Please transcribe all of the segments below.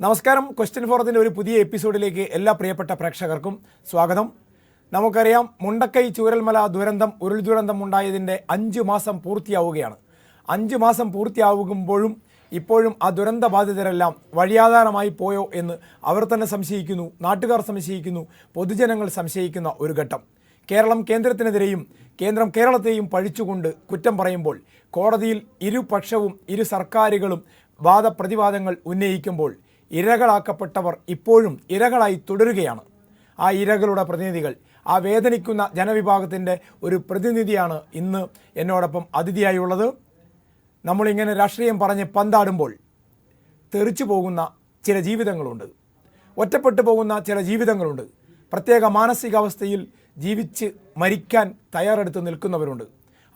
നമസ്കാരം. ക്വസ്റ്റ്യൻ ഫോറത്തിന്റെ ഒരു പുതിയ എപ്പിസോഡിലേക്ക് എല്ലാ പ്രിയപ്പെട്ട പ്രേക്ഷകർക്കും സ്വാഗതം. നമുക്കറിയാം മുണ്ടക്കൈ ചൂരൽമല ദുരന്തം ഉരുൾ ദുരന്തം ഉണ്ടായതിന്റെ അഞ്ച് മാസം പൂർത്തിയാവുകയാണ്. അഞ്ച് മാസം പൂർത്തിയാവുമ്പോഴും ഇപ്പോഴും ആ ദുരന്ത ബാധിതരെല്ലാം വഴിയാധാരമായി പോയോ എന്ന് അവർ തന്നെ സംശയിക്കുന്നു നാട്ടുകാർ സംശയിക്കുന്നു പൊതുജനങ്ങൾ സംശയിക്കുന്ന ഒരു ഘട്ടം. കേരളം കേന്ദ്രത്തിനെതിരെയും കേന്ദ്രം കേരളത്തെയും പഴിച്ചുകൊണ്ട് കുറ്റം പറയുമ്പോൾ കോടതിയിൽ ഇരുപക്ഷവും ഇരു സർക്കാരുകളും വാദപ്രതിവാദങ്ങൾ ഉന്നയിക്കുമ്പോൾ ഇരകളാക്കപ്പെട്ടവർ ഇപ്പോഴും ഇരകളായി തുടരുകയാണ്. ആ ഇരകളുടെ പ്രതിനിധികൾ ആ വേദനിക്കുന്ന ജനവിഭാഗത്തിന്റെ ഒരു പ്രതിനിധിയാണ് ഇന്ന് എന്നോടൊപ്പം അതിഥിയായുള്ളത് നമ്മളിങ്ങനെ രാഷ്ട്രീയം പറഞ്ഞ് പന്താടുമ്പോൾ തെറിച്ചു പോകുന്ന ചില ജീവിതങ്ങളുണ്ട്. ഒറ്റപ്പെട്ടു പോകുന്ന ചില ജീവിതങ്ങളുണ്ട്. പ്രത്യേക മാനസികാവസ്ഥയിൽ ജീവിച്ച് മരിക്കാൻ തയ്യാറെടുത്ത് നിൽക്കുന്നവരുണ്ട്.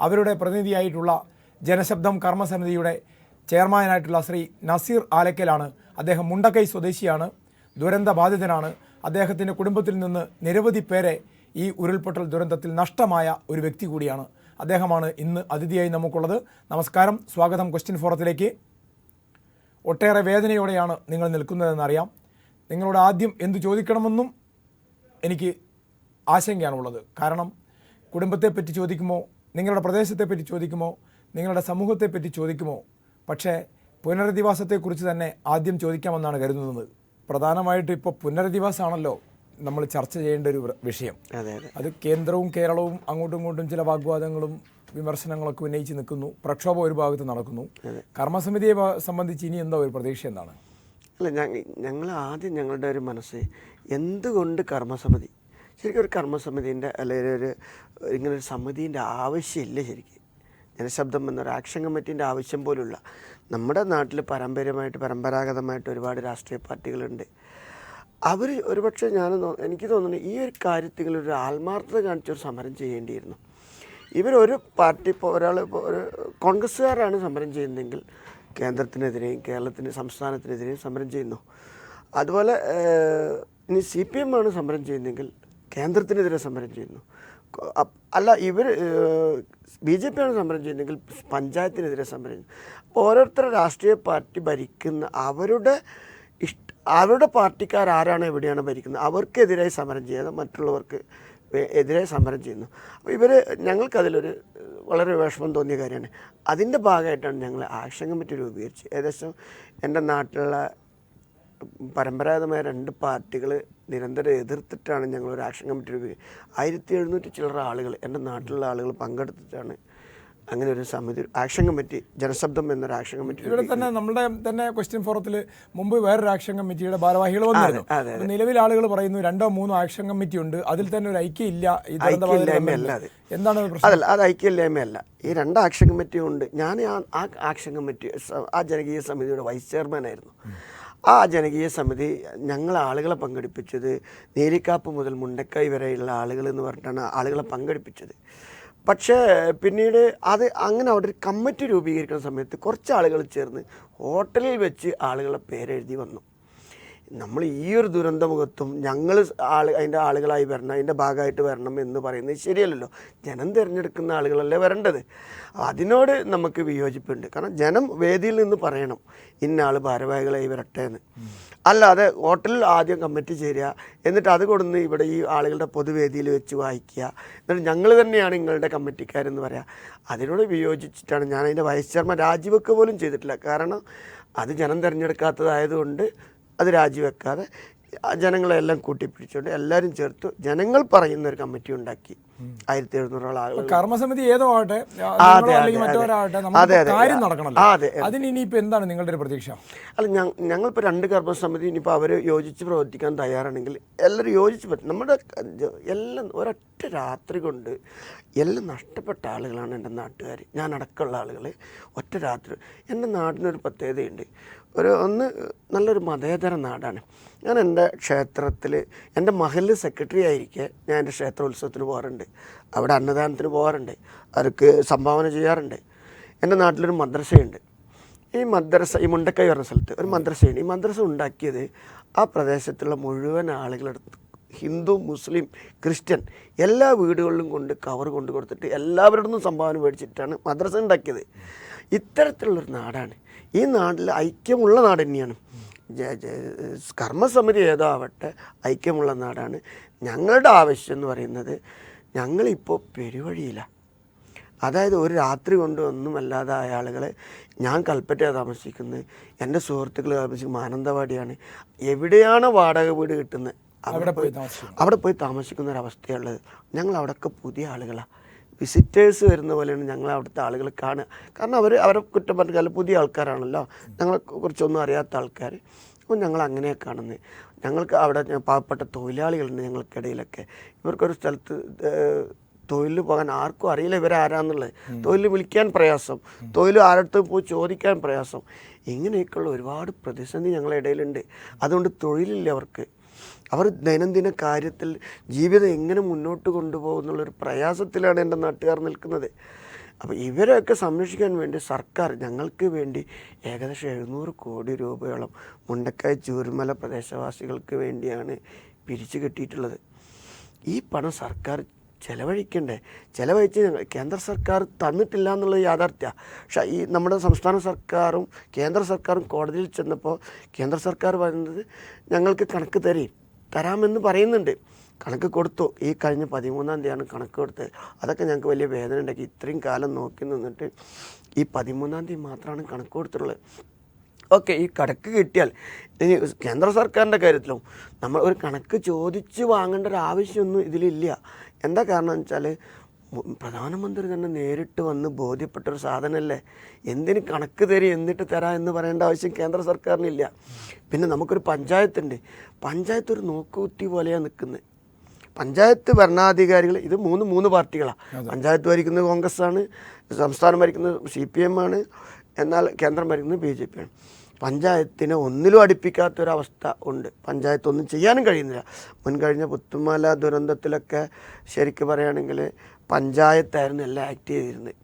അവരുടെ പ്രതിനിധിയായിട്ടുള്ള ജനശബ്ദം കർമ്മസമിതിയുടെ ചെയർമാനായിട്ടുള്ള ശ്രീ നസീർ ആലക്കലാണ്. അദ്ദേഹം മുണ്ടക്കൈ സ്വദേശിയാണ്. ദുരന്ത ബാധിതനാണ് അദ്ദേഹത്തിന്റെ കുടുംബത്തിൽ നിന്ന് നിരവധി പേരെ ഈ ഉരുൾപൊട്ടൽ ദുരന്തത്തിൽ നഷ്ടമായ ഒരു വ്യക്തി കൂടിയാണ്. അദ്ദേഹമാണ് ഇന്ന് അതിഥിയായി നമുക്കുള്ളത്. നമസ്കാരം. സ്വാഗതം ക്വസ്റ്റ്യൻ ഫോറത്തിലേക്ക്. ഒട്ടേറെ വേദനയോടെയാണ് നിങ്ങൾ നിൽക്കുന്നതെന്നറിയാം. നിങ്ങളോട് ആദ്യം എന്തു ചോദിക്കണമെന്നും എനിക്ക് ആശങ്കയാണുള്ളത്. കാരണം കുടുംബത്തെപ്പറ്റി ചോദിക്കുമോ? നിങ്ങളുടെ പ്രദേശത്തെപ്പറ്റി ചോദിക്കുമോ? നിങ്ങളുടെ സമൂഹത്തെപ്പറ്റി ചോദിക്കുമോ? പക്ഷേ പുനരധിവാസത്തെക്കുറിച്ച് തന്നെ ആദ്യം ചോദിക്കാമെന്നാണ് കരുതുന്നത്. പ്രധാനമായിട്ട് ഇപ്പോൾ പുനരധിവാസമാണല്ലോ നമ്മൾ ചർച്ച ചെയ്യേണ്ട ഒരു വിഷയം. അതെ കേന്ദ്രവും കേരളവും അങ്ങോട്ടും ഇങ്ങോട്ടും ചില വാഗ്വാദങ്ങളും വിമർശനങ്ങളൊക്കെ ഉന്നയിച്ച് നിൽക്കുന്നു. പ്രക്ഷോഭം ഒരു ഭാഗത്ത് നടക്കുന്നു. കർമ്മസമിതിയെ സംബന്ധിച്ച് ഇനി എന്താ ഒരു പ്രതീക്ഷ എന്താണ്? അല്ല ഞങ്ങൾ ആദ്യം ഞങ്ങളുടെ ഒരു മനസ്സ് എന്തുകൊണ്ട് കർമ്മസമിതി? ശരിക്കും ഒരു കർമ്മസമിതിന്റെ അല്ലെങ്കിൽ ഒരു ഇങ്ങനെ ഒരു സമിതിന്റെ ആവശ്യമില്ല ശരിക്കും. ജനശബ്ദം എന്നൊരു ആക്ഷൻ കമ്മിറ്റീന്റെ ആവശ്യം പോലുള്ള നമ്മുടെ നാട്ടിൽ പാരമ്പര്യമായിട്ട് പരമ്പരാഗതമായിട്ട് ഒരുപാട് രാഷ്ട്രീയ പാർട്ടികളുണ്ട്. അവർ ഒരുപക്ഷെ ഞാൻ എനിക്ക് തോന്നുന്നു ഈ ഒരു കാര്യത്തിൽ ഒരു ആത്മാർത്ഥത കാണിച്ചൊരു സമരം ചെയ്യേണ്ടിയിരുന്നു. ഇവരൊരു പാർട്ടി ഇപ്പോൾ ഒരാൾ ഇപ്പോൾ ഒരു കോൺഗ്രസ്സുകാരാണ് സമരം ചെയ്യുന്നതെങ്കിൽ കേന്ദ്രത്തിനെതിരെയും കേരളത്തിന് സംസ്ഥാനത്തിനെതിരെയും സമരം ചെയ്യുന്നു. അതുപോലെ ഇനി സി പി എം ആണ് സമരം ചെയ്യുന്നതെങ്കിൽ കേന്ദ്രത്തിനെതിരെ സമരം ചെയ്യുന്നു. അല്ല ഇവർ ബി ജെ പിയാണ് സമരം ചെയ്യുന്നെങ്കിൽ പഞ്ചായത്തിനെതിരെ സമരം ചെയ്യുന്നു അപ്പോൾ രാഷ്ട്രീയ പാർട്ടി ഭരിക്കുന്ന അവരുടെ ഇഷ്ട അവരുടെ പാർട്ടിക്കാരാരാണ് എവിടെയാണ് ഭരിക്കുന്നത്? അവർക്കെതിരായി സമരം ചെയ്യാതെ മറ്റുള്ളവർക്ക് എതിരെ സമരം ചെയ്യുന്നു. അപ്പോൾ ഇവർ ഞങ്ങൾക്കതിലൊരു വളരെ വിഷമം തോന്നിയ കാര്യമാണ്. അതിന്റെ ഭാഗമായിട്ടാണ് ഞങ്ങൾ ആക്ഷൻ കമ്മിറ്റി രൂപീകരിച്ച് ഏകദേശം എന്റെ നാട്ടിലുള്ള പരമ്പരാഗതമായ രണ്ട് പാർട്ടികൾ നിരന്തരം എതിർത്തിട്ടാണ് ഞങ്ങൾ ഒരു ആക്ഷൻ കമ്മിറ്റി രൂപീകരിച്ചത് ആയിരത്തി എഴുന്നൂറ്റി ചില്ലറ ആളുകൾ എന്റെ നാട്ടിലുള്ള ആളുകൾ പങ്കെടുത്തിട്ടാണ് അങ്ങനെ ഒരു സമിതി ആക്ഷൻ കമ്മിറ്റി ജനശബ്ദം എന്നൊരു ആക്ഷൻ കമ്മിറ്റി ഇവിടെ തന്നെ നമ്മുടെ തന്നെ ക്വസ്റ്റ്യൻ ഫോറത്തിൽ മുമ്പ് വേറൊരു ആക്ഷൻ കമ്മിറ്റിയുടെ ഭാരവാഹികൾ വന്നു നിലവിൽ ആളുകൾ പറയുന്നു രണ്ടോ മൂന്നോ ആക്ഷൻ കമ്മിറ്റി ഉണ്ട്. അതിൽ തന്നെ ഒരു ഐക്യമില്ല. ഐക്യമില്ലായ്മയല്ല. അത്. എന്താണ് അതല്ല അത് ഐക്യമില്ലായ്മയല്ല. ഈ രണ്ട് ആക്ഷൻ കമ്മിറ്റി ഉണ്ട്. ഞാൻ ആ- ആ ആക്ഷൻ കമ്മിറ്റി ആ ജനകീയ സമിതിയുടെ വൈസ് ചെയർമാൻ ആയിരുന്നു. ആ ജനകീയ സമിതി ഞങ്ങൾ ആളുകളെ പങ്കെടുപ്പിച്ചത് നേരിക്കാപ്പ് മുതൽ മുണ്ടക്കൈ വരെയുള്ള ആളുകൾ എന്ന് പറഞ്ഞിട്ടാണ് ആളുകളെ പങ്കെടുപ്പിച്ചത്. പക്ഷേ പിന്നീട് അത് അങ്ങനെ അവിടെ ഒരു കമ്മിറ്റി രൂപീകരിക്കുന്ന സമയത്ത് കുറച്ച് ആളുകൾ ചേർന്ന് ഹോട്ടലിൽ വെച്ച് ആളുകളെ പേരെഴുതി വന്നു. നമ്മൾ ഈ ഒരു ദുരന്തമുഖത്തും ഞങ്ങൾ ആൾ അതിന്റെ ആളുകളായി വരണം അതിന്റെ ഭാഗമായിട്ട് വരണം എന്ന് പറയുന്നത് ശരിയല്ലല്ലോ. ജനം തിരഞ്ഞെടുക്കുന്ന ആളുകളല്ലേ വരേണ്ടത്. അതിനോട് നമുക്ക് വിയോജിപ്പുണ്ട്. കാരണം ജനം വേദിയിൽ നിന്ന് പറയണം ഇന്ന ആൾ ഭാരവാഹികളായി വരട്ടെ എന്ന്. അല്ലാതെ ഹോട്ടലിൽ ആദ്യം കമ്മിറ്റി ചേരുക എന്നിട്ട് അത് കൊടുന്ന് ഇവിടെ ഈ ആളുകളുടെ പൊതുവേദിയിൽ വെച്ച് വായിക്കുക എന്നിട്ട് ഞങ്ങൾ തന്നെയാണ് നിങ്ങളുടെ കമ്മിറ്റിക്കാരെന്ന് പറയാം. അതിനോട് വിയോജിച്ചിട്ടാണ് ഞാൻ അതിന്റെ വൈസ് ചെയർമാൻ രാജിവെക്കുക പോലും ചെയ്തിട്ടില്ല. കാരണം അത് ജനം തിരഞ്ഞെടുക്കാത്തതായതുകൊണ്ട് അത് രാജിവെക്കാതെ ജനങ്ങളെല്ലാം കൂട്ടിപ്പിടിച്ചുകൊണ്ട് എല്ലാവരും ചേർത്ത് ജനങ്ങൾ പറയുന്ന ഒരു കമ്മിറ്റി ഉണ്ടാക്കി. ആയിരത്തി എഴുന്നൂറോളം ആളുകൾ. കർമ്മസമിതി ഏതോ ആവട്ടെ അതെ, അതെ. അതിന് എന്താണ് നിങ്ങളുടെ ഒരു പ്രതീക്ഷ? അല്ല ഞങ്ങൾ ഞങ്ങളിപ്പോൾ രണ്ട് കർമ്മസമിതി ഇനിയിപ്പോൾ അവർ യോജിച്ച് പ്രവർത്തിക്കാൻ തയ്യാറാണെങ്കിൽ എല്ലാവരും യോജിച്ച് പറ്റും. നമ്മുടെ എല്ലാം ഒരൊറ്റ രാത്രി കൊണ്ട് എല്ലാം നഷ്ടപ്പെട്ട ആളുകളാണ് എന്റെ നാട്ടുകാർ ഞാൻ അടക്കമുള്ള ആളുകൾ ഒറ്റ രാത്രി. എന്റെ നാടിനൊരു പ്രത്യേകതയുണ്ട്. ഒരു ഒന്ന് നല്ലൊരു മതേതര നാടാണ്. ഞാൻ എന്റെ ക്ഷേത്രത്തിൽ എന്റെ മഹലിൽ സെക്രട്ടറി ആയിരിക്കെ ഞാൻ എന്റെ ക്ഷേത്രോത്സവത്തിന് പോകാറുണ്ട്. അവിടെ അന്നദാനത്തിന് പോകാറുണ്ട്. അവർക്ക് സംഭാവന ചെയ്യാറുണ്ട്. എന്റെ നാട്ടിലൊരു മദ്രസയുണ്ട്. ഈ മദ്രസ ഈ മുണ്ടക്കൈ പറഞ്ഞ സ്ഥലത്ത് ഒരു മദ്രസയുണ്ട്. ഈ മദ്രസ ഉണ്ടാക്കിയത് ആ പ്രദേശത്തുള്ള മുഴുവൻ ആളുകളെടുത്ത് ഹിന്ദു മുസ്ലിം ക്രിസ്ത്യൻ എല്ലാ വീടുകളിലും കൊണ്ട് കവർ കൊണ്ട് കൊടുത്തിട്ട് എല്ലാവരുടെ സംഭാവന മേടിച്ചിട്ടാണ് മദ്രസ ഉണ്ടാക്കിയത്. ഇത്തരത്തിലുള്ളൊരു നാടാണ്. ഈ നാട്ടിൽ ഐക്യമുള്ള നാട് തന്നെയാണ്. കർമ്മസമിതി ഏതാവട്ടെ ആവട്ടെ ഐക്യമുള്ള നാടാണ്. ഞങ്ങളുടെ ആവശ്യം എന്ന് പറയുന്നത് ഞങ്ങളിപ്പോൾ പെരുവഴിയിലാണ് അതായത് ഒരു രാത്രി കൊണ്ട് ഒന്നുമല്ലാതായ ആളുകളെ ഞാൻ കൽപ്പറ്റയാണ് താമസിക്കുന്നത്. എന്റെ സുഹൃത്തുക്കൾ താമസിക്കുന്നത് മാനന്തവാടിയാണ്. എവിടെയാണ് വാടക വീട് കിട്ടുന്നത്? അവിടെ പോയി താമസിക്കുന്നു. അവിടെ പോയി താമസിക്കുന്ന ഒരവസ്ഥയുള്ളത് ഞങ്ങൾ അവിടെയൊക്കെ പുതിയ ആളുകളാണ് വിസിറ്റേഴ്സ് വരുന്ന പോലെയാണ് ഞങ്ങൾ അവിടുത്തെ ആളുകൾ കാണുക. കാരണം അവർ അവരെ കുറ്റം പറഞ്ഞാൽ പുതിയ ആൾക്കാരാണല്ലോ. ഞങ്ങളെ കുറിച്ചൊന്നും അറിയാത്ത ആൾക്കാർ അപ്പോൾ ഞങ്ങൾ അങ്ങനെയാണ് കാണുന്നത് ഞങ്ങൾക്ക് അവിടെ പാവപ്പെട്ട തൊഴിലാളികളുണ്ട് ഞങ്ങൾക്കിടയിലൊക്കെ. ഇവർക്കൊരു സ്ഥലത്ത് തൊഴിൽ പോകാൻ ആർക്കും അറിയില്ല ഇവരാരാന്നുള്ളത്. തൊഴിൽ വിളിക്കാൻ പ്രയാസം. തൊഴിൽ ആരടുത്തും പോയി ചോദിക്കാൻ പ്രയാസം. ഇങ്ങനെയൊക്കെയുള്ള ഒരുപാട് പ്രതിസന്ധി ഞങ്ങളുടെ ഇടയിലുണ്ട്. അതുകൊണ്ട് തൊഴിലില്ല അവർക്ക്. അവർ ദൈനംദിന കാര്യത്തിൽ ജീവിതം എങ്ങനെ മുന്നോട്ട് കൊണ്ടുപോകുന്നുള്ളൊരു പ്രയാസത്തിലാണ് എന്റെ നാട്ടുകാർ നിൽക്കുന്നത്. അപ്പോൾ ഇവരെയൊക്കെ സംരക്ഷിക്കാൻ വേണ്ടി സർക്കാർ ഞങ്ങൾക്ക് വേണ്ടി ഏകദേശം എഴുന്നൂറ് കോടി രൂപയോളം മുണ്ടക്കായ ചൂരുമല പ്രദേശവാസികൾക്ക് വേണ്ടിയാണ് പിരിച്ചു കെട്ടിയിട്ടുള്ളത്. ഈ പണം സർക്കാർ ചെലവഴിക്കണ്ടേ? ചിലവഴിച്ച് കേന്ദ്ര സർക്കാർ തന്നിട്ടില്ല എന്നുള്ളത് യാഥാർത്ഥ്യമാണ് പക്ഷേ ഈ നമ്മുടെ സംസ്ഥാന സർക്കാരും കേന്ദ്ര സർക്കാരും കോടതിയിൽ ചെന്നപ്പോൾ കേന്ദ്ര സർക്കാർ പറയുന്നത് ഞങ്ങൾക്ക് കണക്ക് തരും തരാമെന്ന് പറയുന്നുണ്ട്. കണക്ക് കൊടുത്തു. ഈ കഴിഞ്ഞ പതിമൂന്നാം തീയതിയാണ് കണക്ക് കൊടുത്തത്. അതൊക്കെ ഞങ്ങൾക്ക് വലിയ വേദന ഉണ്ടാക്കി. ഇത്രയും കാലം നോക്കി നിന്നിട്ട് ഈ പതിമൂന്നാം തീയതി മാത്രമാണ് കണക്ക് കൊടുത്തിട്ടുള്ളത്. ഓക്കെ ഈ കണക്ക് കിട്ടിയാൽ ഇനി കേന്ദ്ര സർക്കാരിന്റെ കാര്യത്തിലും നമ്മൾ ഒരു കണക്ക് ചോദിച്ച് വാങ്ങേണ്ട ഒരു ആവശ്യമൊന്നും ഇതിലില്ല. എന്താ കാരണം വെച്ചാൽ പ്രധാനമന്ത്രി തന്നെ നേരിട്ട് വന്ന് ബോധ്യപ്പെട്ട ഒരു സാധനമല്ലേ എന്തിന് കണക്ക് തരി എന്നിട്ട് തരാം എന്ന് പറയേണ്ട ആവശ്യം കേന്ദ്ര സർക്കാരിനില്ല. പിന്നെ നമുക്കൊരു പഞ്ചായത്തുണ്ട്. പഞ്ചായത്ത് ഒരു നോക്കുകുത്തി പോലെയാണ് നിൽക്കുന്നത് പഞ്ചായത്ത് ഭരണാധികാരികൾ ഇത് മൂന്ന് മൂന്ന് പാർട്ടികളാണ് പഞ്ചായത്ത് ഭരിക്കുന്നത് കോൺഗ്രസ് ആണ് സംസ്ഥാനം ഭരിക്കുന്നത് സി പി എം ആണ് എന്നാൽ കേന്ദ്രം ഭരിക്കുന്നത് ബി ജെ പി ആണ്. പഞ്ചായത്തിനെ ഒന്നിലും അടുപ്പിക്കാത്തൊരവസ്ഥ ഉണ്ട്. പഞ്ചായത്ത് ഒന്നും ചെയ്യാനും കഴിയുന്നില്ല. മുൻകഴിഞ്ഞ പുത്തുമല ദുരന്തത്തിലൊക്കെ ശരിക്കും പറയുകയാണെങ്കിൽ പഞ്ചായത്തായിരുന്നു എല്ലാം ആക്ട് ചെയ്തിരുന്നത്.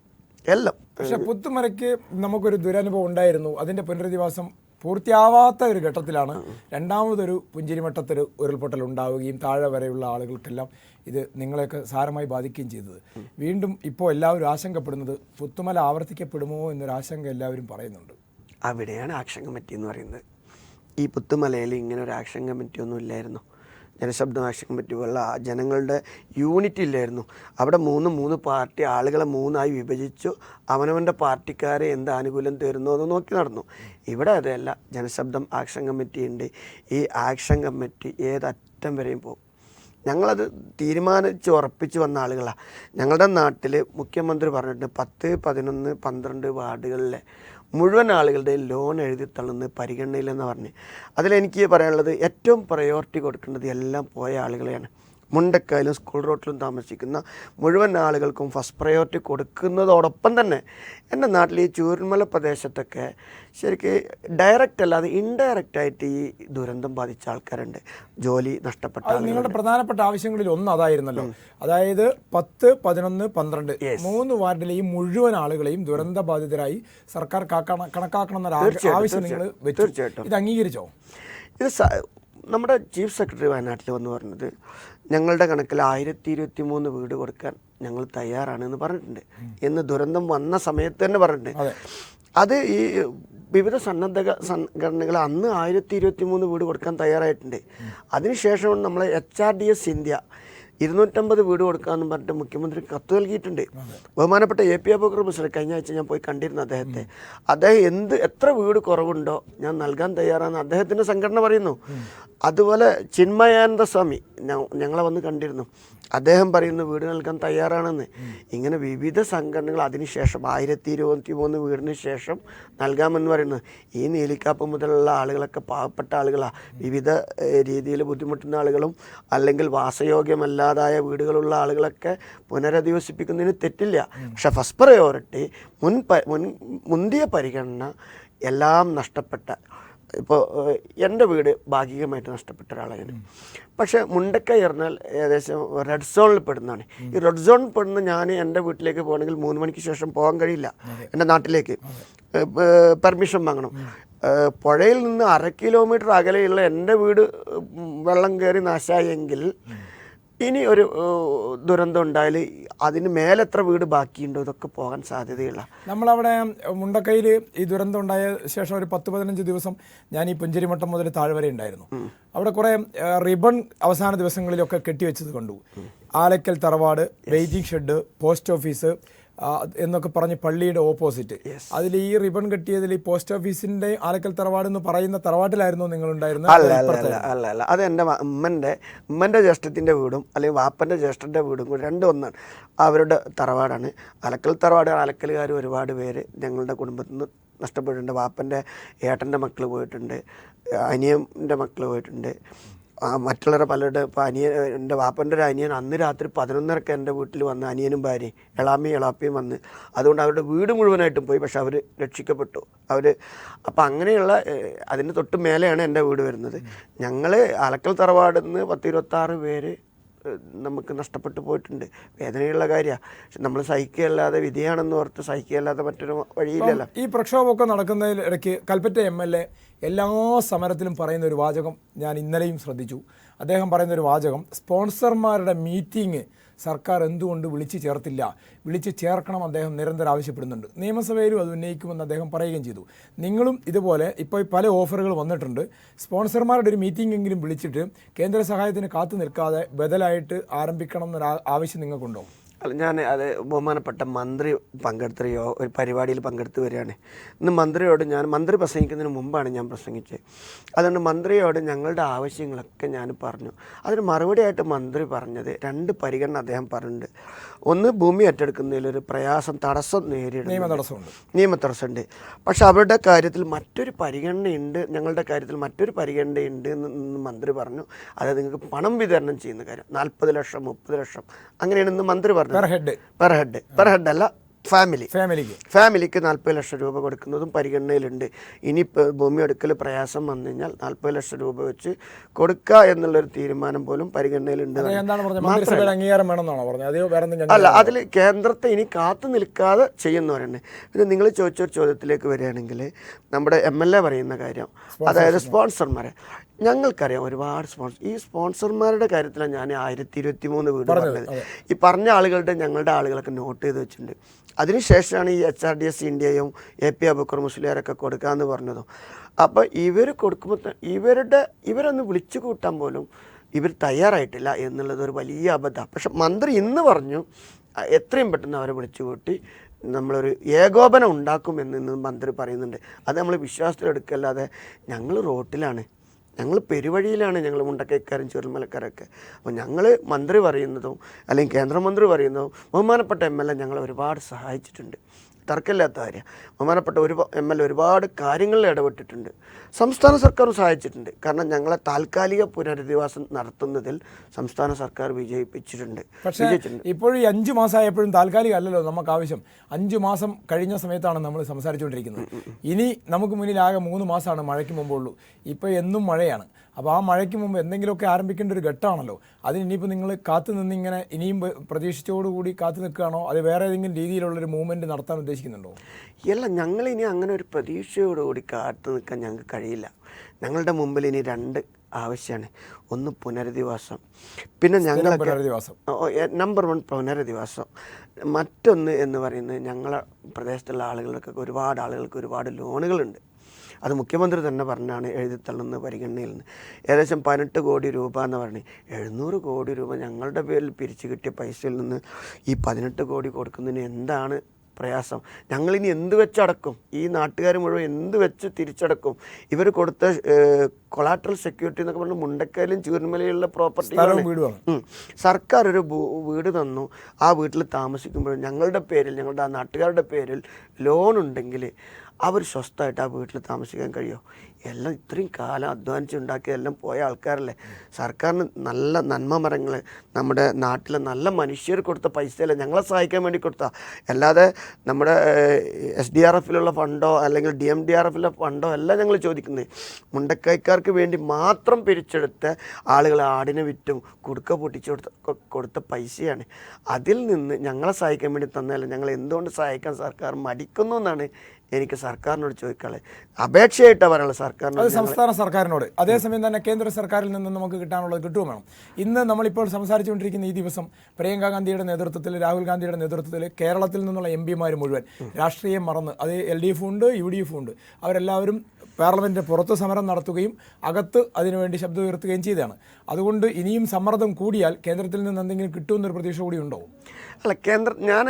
എല്ലാം. പക്ഷെ പുത്തുമലയ്ക്ക് നമുക്കൊരു ദുരനുഭവം ഉണ്ടായിരുന്നു. അതിന്റെ പുനരധിവാസം പൂർത്തിയാവാത്ത ഒരു ഘട്ടത്തിലാണ് രണ്ടാമതൊരു പുഞ്ചിരിമട്ടത്തൊരു ഉരുൾപൊട്ടൽ ഉണ്ടാവുകയും താഴെ വരെയുള്ള ആളുകൾക്കെല്ലാം ഇത് നിങ്ങളെയൊക്കെ സാരമായി ബാധിക്കുകയും ചെയ്തത്. വീണ്ടും ഇപ്പോൾ എല്ലാവരും ആശങ്കപ്പെടുന്നത് പുത്തുമല ആവർത്തിക്കപ്പെടുമോ എന്നൊരു ആശങ്ക എല്ലാവരും പറയുന്നുണ്ട്. അവിടെയാണ് ആക്ഷൻ കമ്മിറ്റി എന്ന് പറയുന്നത്. ഈ പുത്തുമലയിൽ ഇങ്ങനെ ഒരു ആക്ഷൻ കമ്മിറ്റി ഒന്നും ഇല്ലായിരുന്നു. ജനശബ്ദം ആക്ഷൻ കമ്മിറ്റി പോലുള്ള ജനങ്ങളുടെ യൂണിറ്റ് ഇല്ലായിരുന്നു. അവിടെ മൂന്ന് മൂന്ന് പാർട്ടി ആളുകളെ മൂന്നായി വിഭജിച്ചു. അവനവന്റെ പാർട്ടിക്കാരെ എന്ത് ആനുകൂല്യം തരുന്നു എന്ന് നോക്കി നടന്നു. ഇവിടെ അതല്ല ജനശബ്ദം ആക്ഷൻ കമ്മിറ്റി ഉണ്ട്. ഈ ആക്ഷൻ കമ്മിറ്റി ഏതറ്റം വരെയും പോകും. ഞങ്ങളത് തീരുമാനിച്ച് ഉറപ്പിച്ച് വന്ന ആളുകളാണ് ഞങ്ങളുടെ നാട്ടിൽ മുഖ്യമന്ത്രി പറഞ്ഞിട്ട് പത്ത് പതിനൊന്ന് പന്ത്രണ്ട് വാർഡുകളിലെ മുഴുവൻ ആളുകളുടെയും ലോൺ എഴുതി തള്ളുന്ന പരിഗണനയിലെന്ന് പറഞ്ഞ്. അതിലെനിക്ക് പറയാനുള്ളത് ഏറ്റവും പ്രയോറിറ്റി കൊടുക്കേണ്ടത് എല്ലാം പോയ ആളുകളെയാണ്. മുണ്ടക്കായാലും സ്കൂൾ റോട്ടിലും താമസിക്കുന്ന മുഴുവൻ ആളുകൾക്കും ഫസ്റ്റ് പ്രയോറിറ്റി കൊടുക്കുന്നതോടൊപ്പം തന്നെ എന്റെ നാട്ടിൽ ഈ ചൂരന്മല പ്രദേശത്തൊക്കെ ശരിക്കും ഡയറക്റ്റ് അല്ലാതെ ഇൻഡയറക്റ്റ് ആയിട്ട് ഈ ദുരന്തം ബാധിച്ച ആൾക്കാരുണ്ട്. ജോലി നഷ്ടപ്പെട്ട നിങ്ങളുടെ പ്രധാനപ്പെട്ട ആവശ്യങ്ങളിൽ ഒന്ന് അതായിരുന്നല്ലോ. അതായത് പത്ത് പതിനൊന്ന് പന്ത്രണ്ട് മൂന്ന് വാർഡിലെയും മുഴുവൻ ആളുകളെയും ദുരന്ത ബാധിതരായി സർക്കാർ കാക്കണം- കണക്കാക്കണം എന്നൊരു ആവശ്യം നിങ്ങൾ തീർച്ചയായിട്ടും. ഇത് അംഗീകരിച്ചോ? ഇത് നമ്മുടെ ചീഫ് സെക്രട്ടറി വയനാട്ടിൽ വന്ന് പറഞ്ഞത് ഞങ്ങളുടെ കണക്കിൽ ആയിരത്തി ഇരുപത്തി മൂന്ന് വീട് കൊടുക്കാൻ ഞങ്ങൾ തയ്യാറാണ് എന്ന് പറഞ്ഞിട്ടുണ്ട്. എന്ന് ദുരന്തം വന്ന സമയത്ത് തന്നെ പറഞ്ഞിട്ടുണ്ട്. അത്. ഈ വിവിധ സന്നദ്ധ സംഘടനകൾ അന്ന് ആയിരത്തി ഇരുപത്തി മൂന്ന് വീട് കൊടുക്കാൻ തയ്യാറായിട്ടുണ്ട്. അതിനുശേഷമാണ് നമ്മൾ H R D S India ഇരുന്നൂറ്റമ്പത് വീട് കൊടുക്കാമെന്ന് പറഞ്ഞിട്ട് മുഖ്യമന്ത്രി കത്ത് നൽകിയിട്ടുണ്ട്. ബഹുമാനപ്പെട്ട എ പി അബൂക്കർ മിശ്ര കഴിഞ്ഞ ആഴ്ച ഞാൻ പോയി കണ്ടിരുന്നു അദ്ദേഹത്തെ. അദ്ദേഹം എന്ത് എത്ര വീട് കുറവുണ്ടോ ഞാൻ നൽകാൻ തയ്യാറാണെന്ന് അദ്ദേഹത്തിന്റെ സംഘടന പറയുന്നു. അതുപോലെ ചിന്മയാനന്ദ സ്വാമി ഞങ്ങളെ വന്ന് കണ്ടിരുന്നു. അദ്ദേഹം പറയുന്നു വീട് നൽകാൻ തയ്യാറാണെന്ന്. ഇങ്ങനെ വിവിധ സംഘടനകൾ അതിനുശേഷം ആയിരത്തി ഇരുപത്തി മൂന്ന് വീടിന് ശേഷം നൽകാമെന്ന് പറയുന്നു. ഈ നീലിക്കാപ്പ് മുതലുള്ള ആളുകളൊക്കെ പാവപ്പെട്ട ആളുകളാണ് വിവിധ രീതിയിൽ ബുദ്ധിമുട്ടുന്ന ആളുകളും അല്ലെങ്കിൽ വാസയോഗ്യമല്ലാതായ വീടുകളുള്ള ആളുകളൊക്കെ പുനരധിവസിപ്പിക്കുന്നതിന് തെറ്റില്ല. പക്ഷെ ഫസ്റ്റ് പ്രയോറിറ്റി മുൻ മുൻ മുന്തിയ പരിഗണന എല്ലാം നഷ്ടപ്പെട്ട ഇപ്പോൾ എന്റെ വീട് ഭാഗികമായിട്ട് നഷ്ടപ്പെട്ട ഞാൻ പക്ഷേ മുണ്ടക്കൈ പറഞ്ഞാൽ ഏകദേശം റെഡ് സോണിൽ പെടുന്നതാണ്. ഈ റെഡ് സോണിൽ പെടുന്ന ഞാൻ എന്റെ വീട്ടിലേക്ക് പോകണമെങ്കിൽ മൂന്ന് മണിക്ക് ശേഷം പോകാൻ കഴിയില്ല. എന്റെ നാട്ടിലേക്ക് പെർമിഷൻ വാങ്ങണം. പുഴയിൽ നിന്ന് അര കിലോമീറ്റർ അകലെയുള്ള എന്റെ വീട് വെള്ളം കയറി നാശമായെങ്കിൽ ഇനി ഒരു ദുരന്തം ഉണ്ടായാൽ അതിന് മേലെത്ര വീട് ബാക്കിയുണ്ടോ ഇതൊക്കെ പോകാൻ സാധ്യതയുള്ള. നമ്മളവിടെ മുണ്ടക്കയിൽ ഈ ദുരന്തം ഉണ്ടായ ശേഷം ഒരു പത്ത് പതിനഞ്ച് ദിവസം ഞാൻ ഈ പുഞ്ചരിമട്ടം മുതൽ താഴ്വരെ ഉണ്ടായിരുന്നു. അവിടെ കുറെ റിബൺ അവസാന ദിവസങ്ങളിലൊക്കെ കെട്ടിവെച്ചത് കണ്ടു. ആലക്കൽ തറവാട് വെയ്റ്റിംഗ് ഷെഡ് പോസ്റ്റ് ഓഫീസ് എന്നൊക്കെ പറഞ്ഞ് പള്ളിയുടെ ഓപ്പോസിറ്റ്. അതിൽ ഈ റിബൺ കെട്ടിയതിൽ ഈ പോസ്റ്റ് ഓഫീസിന്റെ ആലക്കൽ തറവാട് എന്ന് പറയുന്ന തറവാട്ടിലായിരുന്നു നിങ്ങൾ ഉണ്ടായിരുന്നത് അല്ല അല്ല അല്ല അല്ല. അത് എന്റെ ഉമ്മന്റെ ഉമ്മന്റെ ജ്യേഷ്ഠത്തിന്റെ വീടും അല്ലെങ്കിൽ വാപ്പന്റെ ജ്യേഷ്ഠന്റെ വീടും കൂടി രണ്ടും ഒന്നാണ്. അവരുടെ തറവാടാണ്. ആലക്കൽ തറവാട് അലക്കലുകാർ ഒരുപാട് പേര് ഞങ്ങളുടെ കുടുംബത്തിൽ നിന്ന് നഷ്ടപ്പെട്ടിട്ടുണ്ട്. വാപ്പന്റെ ഏട്ടന്റെ മക്കൾ പോയിട്ടുണ്ട്. അനിയന്റെ മക്കൾ പോയിട്ടുണ്ട്. മറ്റുള്ളവരുടെ പലരുടെ ഇപ്പോൾ അനിയൻ എന്റെ വാപ്പന്റെ ഒരു അനിയൻ അന്ന് രാത്രി പതിനൊന്നരക്ക് എന്റെ വീട്ടിൽ വന്ന് അനിയനും ഭാര്യയും എളാമ്മയും എളാപ്പയും വന്ന്. അതുകൊണ്ട് അവരുടെ വീട് മുഴുവനായിട്ടും പോയി. പക്ഷെ അവർ രക്ഷിക്കപ്പെട്ടു. അവർ അപ്പം അങ്ങനെയുള്ള അതിന് തൊട്ട് മേലെയാണ് എന്റെ വീട് വരുന്നത്. ഞങ്ങൾ അലക്കൽ തറവാടിൽ നിന്ന് പത്ത് ഇരുപത്താറ് പേര് നമുക്ക് നഷ്ടപ്പെട്ടു പോയിട്ടുണ്ട്. വേദനയുള്ള കാര്യമാണ് പക്ഷെ നമ്മൾ സഹിക്കുകയല്ലാതെ വിധിയാണെന്ന് ഓർത്ത് സഹിക്കുകയല്ലാതെ മറ്റൊരു വഴിയില്ലല്ലോ. ഈ പ്രക്ഷോഭമൊക്കെ നടക്കുന്നതിൽ ഇടയ്ക്ക് കൽപ്പറ്റ എം എൽ എ എല്ലാ സമരത്തിലും പറയുന്ന ഒരു വാചകം ഞാൻ ഇന്നലെയും ശ്രദ്ധിച്ചു. അദ്ദേഹം പറയുന്ന ഒരു വാചകം സ്പോൺസർമാരുടെ മീറ്റിംഗ് സർക്കാർ എന്തുകൊണ്ട് വിളിച്ചു ചേർത്തില്ല? വിളിച്ചു ചേർക്കണം അദ്ദേഹം നിരന്തരം ആവശ്യപ്പെടുന്നുണ്ട്. നിയമസഭയിലും അത് ഉന്നയിക്കുമെന്ന് അദ്ദേഹം പറയുകയും ചെയ്തു. നിങ്ങളും ഇതുപോലെ ഇപ്പോൾ പല ഓഫറുകൾ വന്നിട്ടുണ്ട്. സ്പോൺസർമാരുടെ ഒരു മീറ്റിംഗ് എങ്കിലും വിളിച്ചിട്ട് കേന്ദ്ര സഹായത്തിന് കാത്തു നിൽക്കാതെ ബദലായിട്ട് ആരംഭിക്കണം എന്നൊരു ആവശ്യം നിങ്ങൾക്കുണ്ടോ? അല്ല ഞാൻ അത് ബഹുമാനപ്പെട്ട മന്ത്രി പങ്കെടുത്ത ഒരു യോ- ഒരു പരിപാടിയിൽ പങ്കെടുത്ത് വരികയാണ്. ഇന്ന് മന്ത്രിയോട് ഞാൻ മന്ത്രി പ്രസംഗിക്കുന്നതിന് മുമ്പാണ് ഞാൻ പ്രസംഗിച്ചത്. അതുകൊണ്ട് മന്ത്രിയോട് ഞങ്ങളുടെ ആവശ്യങ്ങളൊക്കെ ഞാൻ പറഞ്ഞു. അതിന് മറുപടിയായിട്ട് മന്ത്രി പറഞ്ഞത് രണ്ട് പരിഗണന അദ്ദേഹം പറഞ്ഞിട്ടുണ്ട്. ഒന്ന് ഭൂമി ഏറ്റെടുക്കുന്നതിൽ ഒരു പ്രയാസം തടസ്സം നേരിടും നിയമ തടസ്സമുണ്ട്. നിയമ തടസ്സമുണ്ട്. പക്ഷെ അവരുടെ കാര്യത്തിൽ മറ്റൊരു പരിഗണനയുണ്ട്. ഞങ്ങളുടെ കാര്യത്തിൽ മറ്റൊരു പരിഗണനയുണ്ട് എന്ന് മന്ത്രി പറഞ്ഞു. അതായത് നിങ്ങൾക്ക് പണം വിതരണം ചെയ്യുന്ന കാര്യം. നാൽപ്പത് ലക്ഷം മുപ്പത് ലക്ഷം. അങ്ങനെയാണ് ഇന്ന് മന്ത്രി പറഞ്ഞത്. Head per head per head അല്ല ഫാമിലി ഫാമിലിക്ക് ഫാമിലിക്ക് നാൽപ്പത് ലക്ഷം രൂപ കൊടുക്കുന്നതും പരിഗണനയിലുണ്ട്. ഇനി ഭൂമി എടുക്കൽ പ്രയാസം വന്നു കഴിഞ്ഞാൽ നാൽപ്പത് ലക്ഷം രൂപ വെച്ച് കൊടുക്കുക എന്നുള്ളൊരു തീരുമാനം പോലും പരിഗണനയിലുണ്ട് അല്ല അതിൽ കേന്ദ്രത്തെ ഇനി കാത്തു നിൽക്കാതെ ചെയ്യുന്നവരുണ്ട് പിന്നെ നിങ്ങൾ ചോദിച്ചൊരു ചോദ്യത്തിലേക്ക് വരികയാണെങ്കിൽ നമ്മുടെ എം എൽ എ പറയുന്ന കാര്യം അതായത് സ്പോൺസർമാരെ. ഞങ്ങൾക്കറിയാം ഒരുപാട് സ്പോൺസർ ഈ സ്പോൺസർമാരുടെ കാര്യത്തിലാണ് ഞാൻ ആയിരത്തി ഇരുപത്തി മൂന്ന് വീട് പറഞ്ഞത് ഈ പറഞ്ഞ ആളുകളുടെ ഞങ്ങളുടെ ആളുകളൊക്കെ നോട്ട് ചെയ്ത് വെച്ചിട്ടുണ്ട്. അതിനുശേഷമാണ് ഈ എച്ച് ആർ ഡി എസ് ഇന്ത്യയും എ പി അബുക്കർ മുസ്ലിയാരൊക്കെ കൊടുക്കാമെന്ന് പറഞ്ഞതും. അപ്പോൾ ഇവർ കൊടുക്കുമ്പോൾ ഇവരുടെ ഇവരൊന്ന് വിളിച്ചു കൂട്ടാൻ പോലും ഇവർ തയ്യാറായിട്ടില്ല എന്നുള്ളത് ഒരു വലിയ അബദ്ധമാണ് പക്ഷെ മന്ത്രി ഇന്ന് പറഞ്ഞു എത്രയും പെട്ടെന്ന് അവരെ വിളിച്ചു കൂട്ടി നമ്മളൊരു ഏകോപനം ഉണ്ടാക്കുമെന്ന് ഇന്ന് മന്ത്രി പറയുന്നുണ്ട്. അത് നമ്മൾ വിശ്വാസത്തിലെടുക്കല്ലാതെ ഞങ്ങൾ റോട്ടിലാണ്. ഞങ്ങൾ പെരുവഴിയിലാണ് ഞങ്ങൾ മുണ്ടക്കൈക്കാരും ചുരുമലക്കാരൊക്കെ അപ്പോൾ ഞങ്ങൾ മന്ത്രി പറയുന്നതും അല്ലെങ്കിൽ കേന്ദ്രമന്ത്രി പറയുന്നതും ബഹുമാനപ്പെട്ട എം എൽ എ ഞങ്ങളെ ഒരുപാട് സഹായിച്ചിട്ടുണ്ട്. തർക്കമില്ലാത്ത കാര്യം. ബഹുമാനപ്പെട്ട ഒരു എം എൽ എ ഒരുപാട് കാര്യങ്ങളിൽ ഇടപെട്ടിട്ടുണ്ട്. സംസ്ഥാന സർക്കാർ സഹായിച്ചിട്ടുണ്ട്. കാരണം ഞങ്ങളെ താൽക്കാലിക പുനരധിവാസം നടത്തുന്നതിൽ സംസ്ഥാന സർക്കാർ വിജയിപ്പിച്ചിട്ടുണ്ട്. പക്ഷേ ഇപ്പോഴും ഈ അഞ്ചു മാസമായപ്പോഴും താൽക്കാലിക അല്ലല്ലോ നമുക്ക് ആവശ്യം. അഞ്ചു മാസം കഴിഞ്ഞ സമയത്താണ് നമ്മൾ സംസാരിച്ചുകൊണ്ടിരിക്കുന്നത്. ഇനി നമുക്ക് മുന്നിൽ ആകെ മൂന്ന് മാസമാണ് മഴയ്ക്ക് മുമ്പുള്ളൂ. ഇപ്പോൾ എന്നും മഴയാണ്. അപ്പോൾ ആ മഴയ്ക്ക് മുമ്പ് എന്തെങ്കിലുമൊക്കെ ആരംഭിക്കേണ്ട ഒരു ഘട്ടമാണല്ലോ. അതിന് ഇനിയിപ്പോൾ നിങ്ങൾ കാത്തു നിന്നിങ്ങനെ ഇനിയും പ്രതീക്ഷിച്ചോടുകൂടി കാത്തു നിൽക്കുകയാണോ? അത് വേറെ ഏതെങ്കിലും രീതിയിലുള്ളൊരു മൂവ്മെന്റ് നടത്താൻ ഉദ്ദേശിക്കുന്നുണ്ടോ? ഇല്ല ഞങ്ങൾ ഇനി അങ്ങനെ ഒരു പ്രതീക്ഷയോടുകൂടി കാത്തു നിൽക്കാൻ ഞങ്ങൾക്ക് കഴിയില്ല. ഞങ്ങളുടെ മുമ്പിൽ ഇനി രണ്ട് ആവശ്യമാണ്. ഒന്ന് പുനരധിവാസം. പിന്നെ ഞങ്ങൾ പുനരധിവാസം? നമ്പർ വൺ പുനരധിവാസം. മറ്റൊന്ന് എന്ന് പറയുന്നത് ഞങ്ങളെ പ്രദേശത്തുള്ള ആളുകൾക്കൊക്കെ ഒരുപാട് ആളുകൾക്ക് ഒരുപാട് ലോണുകളുണ്ട് അത് മുഖ്യമന്ത്രി തന്നെ പറഞ്ഞാണ് എഴുതിത്തള്ളുന്ന പരിഗണനയിൽ നിന്ന്. ഏകദേശം പതിനെട്ട് കോടി രൂപ എന്ന് പറഞ്ഞ്. എഴുന്നൂറ് കോടി രൂപ ഞങ്ങളുടെ പേരിൽ പിരിച്ചു കിട്ടിയ പൈസയിൽ നിന്ന് ഈ പതിനെട്ട് കോടി കൊടുക്കുന്നതിന് എന്താണ് പ്രയാസം? ഞങ്ങളിനി എന്ത് വെച്ചടക്കും? ഈ നാട്ടുകാർ മുഴുവൻ എന്ത് വെച്ച് തിരിച്ചടക്കും? ഇവർ കൊടുത്ത കൊളാട്രൽ സെക്യൂരിറ്റി എന്നൊക്കെ പറഞ്ഞാൽ മുണ്ടക്കയിലും ചീർമലയിലുള്ള ഉം. സർക്കാർ ഒരു വീട് തന്നു. ആ വീട്ടിൽ താമസിക്കുമ്പോൾ ഞങ്ങളുടെ പേരിൽ ഞങ്ങളുടെ ആ നാട്ടുകാരുടെ പേരിൽ ലോൺ ഉണ്ടെങ്കിൽ അവർ സ്വസ്ഥമായിട്ട് ആ വീട്ടിൽ താമസിക്കാൻ കഴിയുമോ എല്ലാം ഇത്രയും കാലം അധ്വാനിച്ച് എല്ലാം പോയ ആൾക്കാരല്ലേ? സർക്കാരിന് നല്ല നന്മ മരങ്ങൾ നമ്മുടെ നാട്ടിലെ നല്ല മനുഷ്യർ കൊടുത്ത പൈസയല്ല ഞങ്ങളെ സഹായിക്കാൻ വേണ്ടി കൊടുത്ത? അല്ലാതെ നമ്മുടെ എസ് ഡി ആർ എഫിലുള്ള ഫണ്ടോ അല്ലെങ്കിൽ ഡി എം ഡി ആർ എഫിലെ ഫണ്ടോ എല്ലാം ഞങ്ങൾ ചോദിക്കുന്നത്. മുണ്ടക്കൈക്കാർക്ക് ആളുകൾക്ക് വേണ്ടി മാത്രം പിരിച്ചെടുത്ത ആളുകൾ ആടിനെ വിറ്റും കുടുക്ക പൊട്ടിച്ചു കൊടുത്ത കൊടുത്ത പൈസയാണ്. അതിൽ നിന്ന് ഞങ്ങളെ സഹായിക്കാൻ വേണ്ടി തന്നല്ല ഞങ്ങൾ എന്തുകൊണ്ട് സഹായിക്കാൻ സർക്കാർ മടിക്കുന്നു എന്നാണ് എനിക്ക് സർക്കാരിനോട് ചോദിക്കാളെ അപേക്ഷയായിട്ട് പറയാനുള്ള അത് സർക്കാരിനോട് സംസ്ഥാന സർക്കാരിനോട്. അതേസമയം തന്നെ കേന്ദ്ര സർക്കാരിൽ നിന്ന് നമുക്ക് കിട്ടാനുള്ളത് കിട്ടുകയും വേണം. ഇന്ന് നമ്മളിപ്പോൾ സംസാരിച്ചുകൊണ്ടിരിക്കുന്ന ഈ ദിവസം പ്രിയങ്ക ഗാന്ധിയുടെ നേതൃത്വത്തിൽ രാഹുൽ ഗാന്ധിയുടെ നേതൃത്വത്തിൽ കേരളത്തിൽ നിന്നുള്ള എം പിമാർ മുഴുവൻ രാഷ്ട്രീയം മറന്ന് അത് എൽ ഡി എഫ് ഉണ്ട് യു ഡി എഫ് ഉണ്ട്. അവരെല്ലാവരും പാർലമെന്റിന്റെ പുറത്ത് സമരം നടത്തുകയും അകത്ത് അതിനുവേണ്ടി ശബ്ദം ഉയർത്തുകയും ചെയ്തതാണ്. അതുകൊണ്ട് ഇനിയും സമ്മർദ്ദം കൂടിയാൽ കേന്ദ്രത്തിൽ നിന്ന് എന്തെങ്കിലും കിട്ടുമെന്നൊരു പ്രതീക്ഷ കൂടി ഉണ്ടോ? അല്ല കേന്ദ്രം ഞാൻ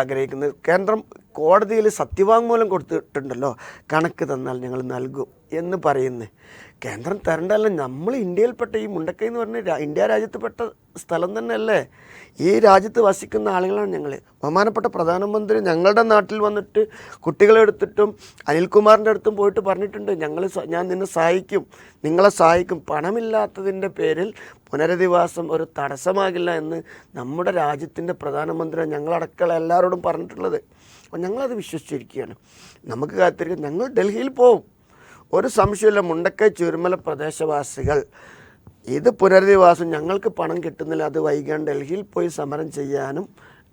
ആഗ്രഹിക്കുന്നത് കേന്ദ്രം കോടതിയിൽ സത്യവാങ്മൂലം കൊടുത്തിട്ടുണ്ടല്ലോ. കണക്ക് തന്നാൽ ഞങ്ങൾ നൽകും എന്ന് പറയുന്നത് കേന്ദ്രം തരണ്ടല്ല നമ്മൾ ഇന്ത്യയിൽപ്പെട്ട ഈ മുണ്ടക്കൈ എന്ന് പറഞ്ഞ ഇന്ത്യ രാജ്യത്തെപ്പെട്ട സ്ഥലം തന്നെയല്ലേ. ഈ രാജ്യത്ത് വസിക്കുന്ന ആളുകളാണ് ഞങ്ങൾ ബഹുമാനപ്പെട്ട പ്രധാനമന്ത്രി ഞങ്ങളുടെ നാട്ടിൽ വന്നിട്ട് കുട്ടികളെ എടുത്തിട്ടും അനിൽകുമാറിന്റെ അടുത്തും പോയിട്ട് പറഞ്ഞിട്ടുണ്ട് ഞങ്ങൾ ഞാൻ നിന്നെ സഹായിക്കും നിങ്ങളെ സഹായിക്കും. പണമില്ലാത്തതിന്റെ പേരിൽ പുനരധിവാസം ഒരു തടസ്സമാകില്ല എന്ന് നമ്മുടെ രാജ്യത്തിന്റെ പ്രധാനമന്ത്രി ഞങ്ങളടക്കം എല്ലാവരോടും പറഞ്ഞിട്ടുള്ളത്. അപ്പോൾ ഞങ്ങളത് വിശ്വസിച്ചിരിക്കുകയാണ്. നമുക്ക് കാത്തിരിക്കും. ഞങ്ങൾ ഡൽഹിയിൽ പോവും. ഒരു സംശയമില്ല മുണ്ടക്കൈ ചുരുമല പ്രദേശവാസികൾ. ഇത് പുനരധിവാസം. ഞങ്ങൾക്ക് പണം കിട്ടുന്നില്ല. അത് വൈകാൻ ഡൽഹിയിൽ പോയി സമരം ചെയ്യാനും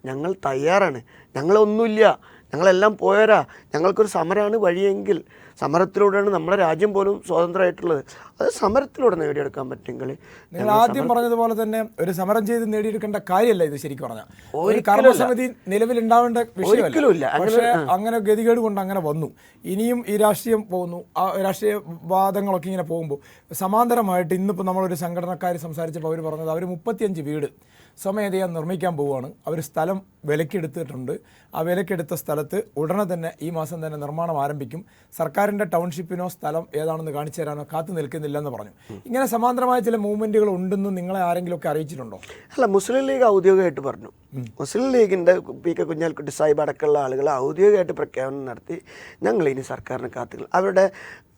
ഞങ്ങൾ തയ്യാറാണ്. ഞങ്ങളൊന്നുമില്ല. ഞങ്ങളെല്ലാം പോയരാ. ഞങ്ങൾക്കൊരു സമരമാണ് വഴിയെങ്കിൽ. സമരത്തിലൂടെയാണ് നമ്മുടെ രാജ്യം പോലും സ്വതന്ത്രമായിട്ടുള്ളത്. അത് സമരത്തിലൂടെ നേടിയെടുക്കാൻ പറ്റുമെങ്കിൽ നിങ്ങൾ ആദ്യം പറഞ്ഞതുപോലെ തന്നെ ഒരു സമരം ചെയ്ത് നേടിയെടുക്കേണ്ട കാര്യമല്ല ഇത് ശരിക്കും പറഞ്ഞാൽ. ഒരു കർമ്മസമിതി നിലവിലുണ്ടാവേണ്ട വിഷയമല്ല. പക്ഷേ അങ്ങനെ ഗതികേട് കൊണ്ട് അങ്ങനെ വന്നു. ഇനിയും ഈ രാഷ്ട്രീയം പോകുന്നു. ആ രാഷ്ട്രീയ വാദങ്ങളൊക്കെ ഇങ്ങനെ പോകുമ്പോൾ സമാന്തരമായിട്ട് ഇന്നിപ്പോൾ നമ്മളൊരു സംഘടനക്കാർ സംസാരിച്ചപ്പോൾ അവർ പറഞ്ഞത് അവർ മുപ്പത്തിയഞ്ച് വീട്. സ്വമേധയാ നിർമ്മിക്കാൻ പോവുകയാണ്. അവർ സ്ഥലം വിലക്കെടുത്തിട്ടുണ്ട് ആ വിലക്കെടുത്ത സ്ഥലത്ത് ഉടനെ തന്നെ ഈ മാസം തന്നെ നിർമ്മാണം ആരംഭിക്കും. സർക്കാരിന്റെ ടൗൺഷിപ്പിനോ സ്ഥലം ഏതാണെന്ന് കാണിച്ചു തരാനോ കാത്തു നിൽക്കുന്നില്ലെന്ന് പറഞ്ഞു. ഇങ്ങനെ സമാന്തരമായ ചില മൂവ്മെന്റുകൾ ഉണ്ടെന്ന് നിങ്ങളെ ആരെങ്കിലുമൊക്കെ അറിയിച്ചിട്ടുണ്ടോ? അല്ല മുസ്ലിം ലീഗ് ഔദ്യോഗികമായിട്ട് പറഞ്ഞു. മുസ്ലിം ലീഗിന്റെ പി കെ കുഞ്ഞാൽക്കുട്ടി സാഹിബ് അടക്കമുള്ള ആളുകൾ ഔദ്യോഗികമായിട്ട് പ്രഖ്യാപനം നടത്തി ഞങ്ങൾ ഇനി സർക്കാരിനെ കാത്തുകൾ അവരുടെ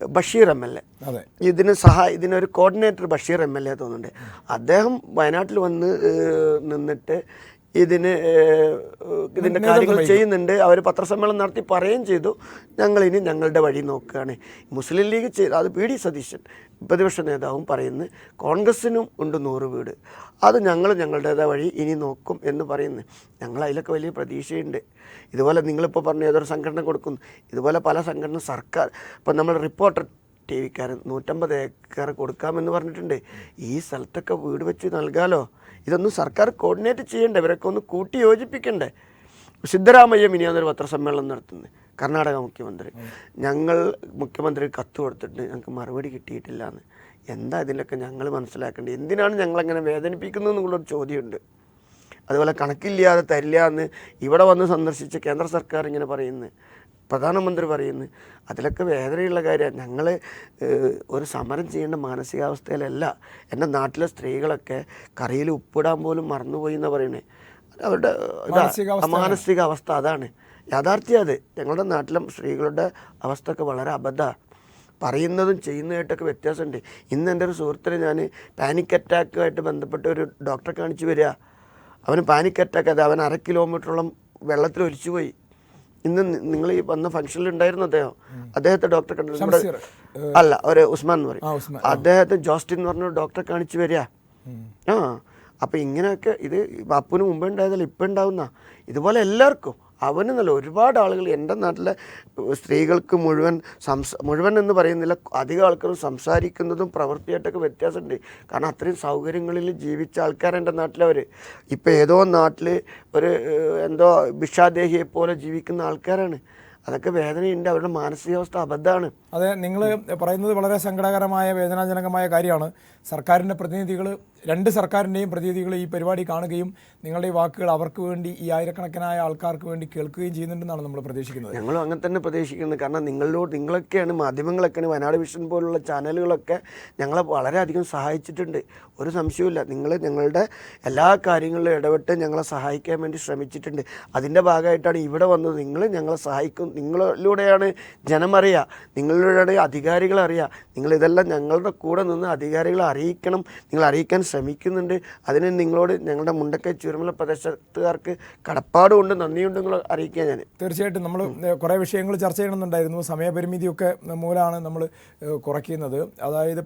ബഷീർ എം എൽ എ. അതെ. ഇതിന് സഹായ ഇതിനൊരു coordinator Basheer M L A തോന്നുന്നുണ്ട്. അദ്ദേഹം വയനാട്ടിൽ വന്ന് നിന്നിട്ട് ഇതിന് ഇതിന്റെ കാര്യങ്ങൾ ചെയ്യുന്നുണ്ട്. അവർ പത്രസമ്മേളനം നടത്തി പറയുകയും ചെയ്തു. ഞങ്ങളിനി ഞങ്ങളുടെ വഴി നോക്കുകയാണ്. മുസ്ലിം ലീഗ് ചെയ്ത് അത് പി ഡി സതീശൻ പ്രതിപക്ഷ നേതാവും പറയുന്നു കോൺഗ്രസ്സിനും ഉണ്ട് നൂറ് വീട്. അത് ഞങ്ങൾ ഞങ്ങളുടേതായ വഴി ഇനി നോക്കും എന്ന് പറയുന്നു. ഞങ്ങൾ അതിലൊക്കെ വലിയ പ്രതീക്ഷയുണ്ട്. ഇതുപോലെ നിങ്ങളിപ്പോൾ പറഞ്ഞ ഏതൊരു സംഘടന കൊടുക്കുന്നു. ഇതുപോലെ പല സംഘടന സർക്കാർ ഇപ്പം നമ്മൾ റിപ്പോർട്ടർ ടി വിക്കാരൻ നൂറ്റമ്പത് ഏക്കർ കൊടുക്കാമെന്ന് പറഞ്ഞിട്ടുണ്ട്. ഈ സ്ഥലത്തൊക്കെ വീട് വെച്ച് നൽകാലോ? ഇതൊന്നും സർക്കാർ കോർഡിനേറ്റ് ചെയ്യണ്ടേ? ഇവരൊക്കെ ഒന്ന് കൂട്ടി യോജിപ്പിക്കണ്ടേ? സിദ്ധരാമയ്യ മിനിയാന്നൊരു പത്രസമ്മേളനം നടത്തുന്നത് കർണാടക മുഖ്യമന്ത്രി. ഞങ്ങൾ മുഖ്യമന്ത്രി കത്ത് കൊടുത്തിട്ട് ഞങ്ങൾക്ക് മറുപടി കിട്ടിയിട്ടില്ല എന്ന് എന്താ ഇതിലൊക്കെ ഞങ്ങൾ മനസ്സിലാക്കേണ്ടത്? എന്തിനാണ് ഞങ്ങളങ്ങനെ വേദനിപ്പിക്കുന്നത് എന്നുള്ളൊരു ചോദ്യമുണ്ട്. അതുപോലെ കണക്കില്ലാതെ തരില്ല എന്ന് ഇവിടെ വന്ന് സന്ദർശിച്ച കേന്ദ്ര സർക്കാർ ഇങ്ങനെ പറയുന്നു. പ്രധാനമന്ത്രി പറയുന്നു. അതിലൊക്കെ വേദനയുള്ള കാര്യമാണ് ഞങ്ങൾ ഒരു സമരം ചെയ്യേണ്ട മാനസികാവസ്ഥയിലല്ല. എന്റെ നാട്ടിലെ സ്ത്രീകളൊക്കെ കറിയിൽ ഉപ്പിടാൻ പോലും മറന്നുപോയി എന്ന് പറയുന്നത് അവരുടെ മാനസിക അവസ്ഥ അതാണ്. യാഥാർത്ഥ്യം അത്. ഞങ്ങളുടെ നാട്ടിലെ സ്ത്രീകളുടെ അവസ്ഥ ഒക്കെ വളരെ അബദ്ധ. പറയുന്നതും ചെയ്യുന്നതായിട്ടൊക്കെ വ്യത്യാസമുണ്ട്. ഇന്ന് എന്റെ ഒരു സുഹൃത്തിനെ ഞാൻ പാനിക് അറ്റാക്കുമായിട്ട് ബന്ധപ്പെട്ട ഒരു ഡോക്ടറെ കാണിച്ചു വരിക. അവന് പാനിക് അറ്റാക്ക് അത് അവൻ അര കിലോമീറ്ററോളം വെള്ളത്തിൽ ഒലിച്ചു പോയി ഇന്ന് നിങ്ങൾ ഈ വന്ന ഫംഗ്ഷനിൽ ഉണ്ടായിരുന്നു അദ്ദേഹം. അദ്ദേഹത്തെ ഡോക്ടറെ കണ്ടു. നമ്മുടെ- അല്ല ഒരു ഉസ്മാൻ എന്ന് പറയും. അദ്ദേഹത്തെ ജോസ്റ്റിൻ എന്ന് പറഞ്ഞ ഡോക്ടറെ കാണിച്ചു വരിക. ആ അപ്പം ഇങ്ങനെയൊക്കെ ഇത് അപ്പന് മുമ്പേ ഉണ്ടായതല്ല ഇപ്പം ഉണ്ടാവുന്ന. ഇതുപോലെ എല്ലാവർക്കും. അവന് നല്ല ഒരുപാട് ആളുകൾ എന്റെ നാട്ടിലെ സ്ത്രീകൾക്ക് മുഴുവൻ സംസ മുഴുവൻ എന്ന് പറയുന്നില്ല അധികം ആൾക്കാരും സംസാരിക്കുന്നതും പ്രവൃത്തിയായിട്ടൊക്കെ വ്യത്യാസമുണ്ട്. കാരണം അത്രയും സൗകര്യങ്ങളിൽ ജീവിച്ച ആൾക്കാർ എന്റെ നാട്ടിലവർ. ഇപ്പോൾ ഏതോ നാട്ടിൽ ഒരു എന്തോ ഭിക്ഷാദേഹിയെ പോലെ ജീവിക്കുന്ന ആൾക്കാരാണ്. അതൊക്കെ വേദനയുണ്ട് അവരുടെ മാനസികാവസ്ഥ അബദ്ധമാണ്. അതെ നിങ്ങൾ പറയുന്നത് വളരെ സങ്കടകരമായ വേദനാജനകമായ കാര്യമാണ്. സർക്കാരിന്റെ പ്രതിനിധികൾ രണ്ട് സർക്കാരിന്റെയും പ്രതിനിധികൾ ഈ പരിപാടി കാണുകയും നിങ്ങളുടെ വാക്കുകൾ അവർക്ക് വേണ്ടി ഈ ആയിരക്കണക്കിനായ ആൾക്കാർക്ക് വേണ്ടി കേൾക്കുകയും ചെയ്യുന്നുണ്ടെന്നാണ് നമ്മൾ പ്രതീക്ഷിക്കുന്നത്. ഞങ്ങളും അങ്ങനെ തന്നെ പ്രതീക്ഷിക്കുന്നത്. കാരണം നിങ്ങളോട് നിങ്ങളൊക്കെയാണ് മാധ്യമങ്ങളൊക്കെയാണ് വയനാട് വിഷൻ പോലുള്ള ചാനലുകളൊക്കെ ഞങ്ങളെ വളരെയധികം സഹായിച്ചിട്ടുണ്ട്. ഒരു സംശയവുമില്ല. നിങ്ങൾ ഞങ്ങളുടെ എല്ലാ കാര്യങ്ങളിലും ഇടപെട്ട് ഞങ്ങളെ സഹായിക്കാൻ വേണ്ടി ശ്രമിച്ചിട്ടുണ്ട്. അതിന്റെ ഭാഗമായിട്ടാണ് ഇവിടെ വന്നത്. നിങ്ങൾ ഞങ്ങളെ സഹായിക്കും. നിങ്ങളിലൂടെയാണ് ജനമറിയുക നിങ്ങളിലൂടെയാണ് അധികാരികൾ അറിയുക. നിങ്ങളിതെല്ലാം ഞങ്ങളുടെ കൂടെ നിന്ന് അധികാരികളെ അറിയിക്കണം. നിങ്ങൾ അറിയിക്കാൻ ശ്രമിക്കുന്നുണ്ട്. അതിന് നിങ്ങളോട് ഞങ്ങളുടെ മുണ്ടക്കൈ ചുരുമല പ്രദേശത്തുകാർക്ക് കടപ്പാടുമുണ്ട് നന്ദിയുണ്ട് നിങ്ങൾ അറിയിക്കുക ഞാൻ. തീർച്ചയായിട്ടും നമ്മൾ കുറേ വിഷയങ്ങൾ ചർച്ച ചെയ്യണമെന്നുണ്ടായിരുന്നു. സമയപരിമിതിയൊക്കെ മൂലമാണ് നമ്മൾ കുറയ്ക്കുന്നത്. അതായത്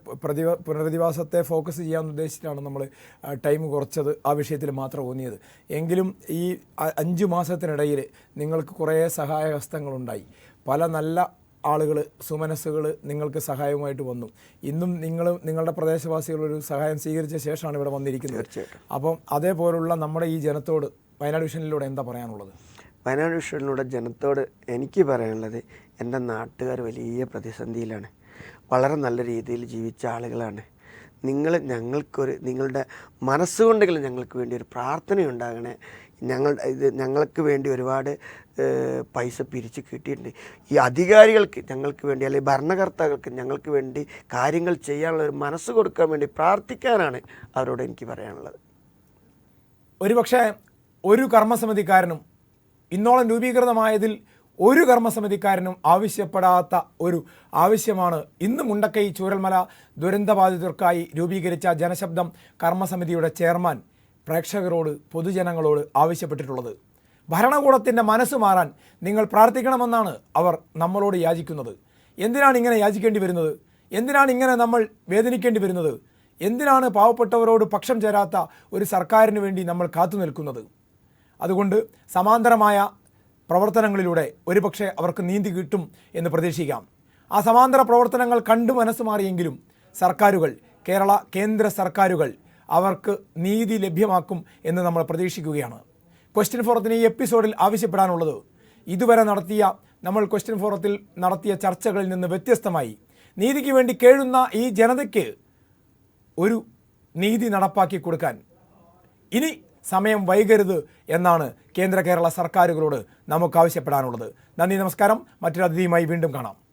പുനരധിവാസത്തെ ഫോക്കസ് ചെയ്യാൻ ഉദ്ദേശിച്ചിട്ടാണ് നമ്മൾ ടൈം കുറച്ചത് ആ വിഷയത്തിൽ മാത്രം ഊന്നിയത്. എങ്കിലും ഈ അഞ്ച് മാസത്തിനിടയിൽ നിങ്ങൾക്ക് കുറേ സഹായഹസ്തങ്ങളുണ്ടായി. പല നല്ല ആളുകൾ സുമനസ്സുകൾ നിങ്ങൾക്ക് സഹായവുമായിട്ട് വന്നു. ഇന്നും നിങ്ങൾ നിങ്ങളുടെ പ്രദേശവാസികളൊരു സഹായം സ്വീകരിച്ച ശേഷമാണ് ഇവിടെ വന്നിരിക്കുന്നത്. അപ്പം അതേപോലുള്ള നമ്മുടെ ഈ ജനത്തോട് വയനാട് വിഷനിലൂടെ എന്താ പറയാനുള്ളത്? വയനാട് വിഷനിലൂടെ ജനത്തോട് എനിക്ക് പറയാനുള്ളത് എന്റെ നാട്ടുകാർ വലിയ പ്രതിസന്ധിയിലാണ്. വളരെ നല്ല രീതിയിൽ ജീവിച്ച ആളുകളാണ്. നിങ്ങൾ ഞങ്ങൾക്കൊരു നിങ്ങളുടെ മനസ്സുകൊണ്ടെങ്കിലും ഞങ്ങൾക്ക് വേണ്ടി ഒരു പ്രാർത്ഥനയുണ്ടാകണേ ഞങ്ങൾ ഇത് ഞങ്ങൾക്ക് വേണ്ടി ഒരുപാട് പൈസ പിരിച്ച് കിട്ടിയിട്ടുണ്ട്. ഈ അധികാരികൾക്ക് ഞങ്ങൾക്ക് വേണ്ടി അല്ലെങ്കിൽ ഭരണകർത്താക്കൾക്ക് ഞങ്ങൾക്ക് വേണ്ടി കാര്യങ്ങൾ ചെയ്യാനുള്ള ഒരു മനസ്സ് കൊടുക്കാൻ വേണ്ടി പ്രാർത്ഥിക്കാനാണ് അവരോട് എനിക്ക് പറയാനുള്ളത്. ഒരുപക്ഷെ ഒരു കർമ്മസമിതിക്കാരനും ഇന്നോളം രൂപീകൃതമായതിൽ ഒരു കർമ്മസമിതിക്കാരനും ആവശ്യപ്പെടാത്ത ഒരു ആവശ്യമാണ്. ഇന്ന് മുണ്ടക്കൈ ചൂരൽമല ദുരന്തബാധിതർക്കായി രൂപീകരിച്ച ജനശബ്ദം കർമ്മസമിതിയുടെ ചെയർമാൻ പ്രേക്ഷകരോട് പൊതുജനങ്ങളോട് ആവശ്യപ്പെട്ടിട്ടുള്ളത്. ഭരണകൂടത്തിന്റെ മനസ്സ് മാറാൻ നിങ്ങൾ പ്രാർത്ഥിക്കണമെന്നാണ് അവർ നമ്മളോട് യാചിക്കുന്നത്. എന്തിനാണ് ഇങ്ങനെ യാചിക്കേണ്ടി വരുന്നത്? എന്തിനാണ് ഇങ്ങനെ നമ്മൾ വേദനിക്കേണ്ടി വരുന്നത്? എന്തിനാണ് പാവപ്പെട്ടവരോട് പക്ഷം ചേരാത്ത ഒരു സർക്കാരിന് വേണ്ടി നമ്മൾ കാത്തു നിൽക്കുന്നത്? അതുകൊണ്ട് സമാന്തരമായ പ്രവർത്തനങ്ങളിലൂടെ ഒരുപക്ഷെ അവർക്ക് നീന്തി കിട്ടും എന്ന് പ്രതീക്ഷിക്കാം. ആ സമാന്തര പ്രവർത്തനങ്ങൾ കണ്ടു മനസ്സ് മാറിയെങ്കിലും സർക്കാരുകൾ കേരള കേന്ദ്ര സർക്കാരുകൾ അവർക്ക് നീതി ലഭ്യമാക്കും എന്ന് നമ്മൾ പ്രതീക്ഷിക്കുകയാണ്. ക്വസ്റ്റ്യൻ ഫോറത്തിന് ഈ എപ്പിസോഡിൽ ആവശ്യപ്പെടാനുള്ളത് ഇതുവരെ നടത്തിയ നമ്മൾ ക്വസ്റ്റ്യൻ ഫോറത്തിൽ നടത്തിയ ചർച്ചകളിൽ നിന്ന് വ്യത്യസ്തമായി നീതിക്ക് വേണ്ടി കേഴുന്ന ഈ ജനതയ്ക്ക് ഒരു നീതി നടപ്പാക്കി കൊടുക്കാൻ ഇനി സമയം വൈകരുത് എന്നാണ് കേന്ദ്ര കേരള സർക്കാരുകളോട് നമുക്ക് ആവശ്യപ്പെടാനുള്ളത്. നന്ദി നമസ്കാരം. മറ്റൊരു അതിഥിയുമായി വീണ്ടും കാണാം.